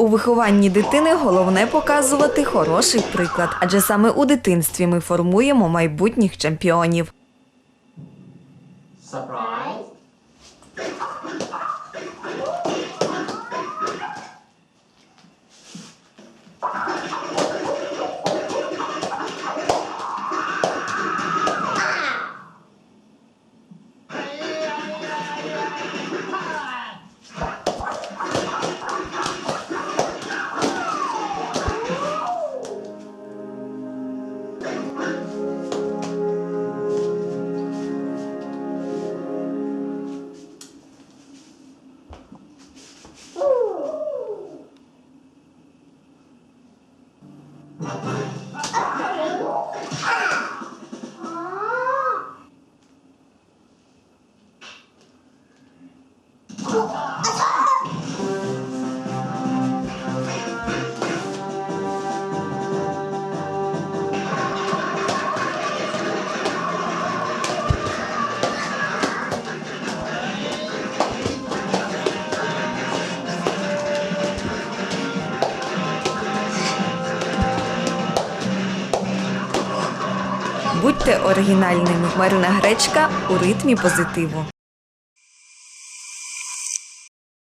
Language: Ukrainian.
У вихованні дитини головне показувати хороший приклад, адже саме у дитинстві ми формуємо майбутніх чемпіонів. Ah! Будьте оригінальними. Марина Гречка у ритмі позитиву.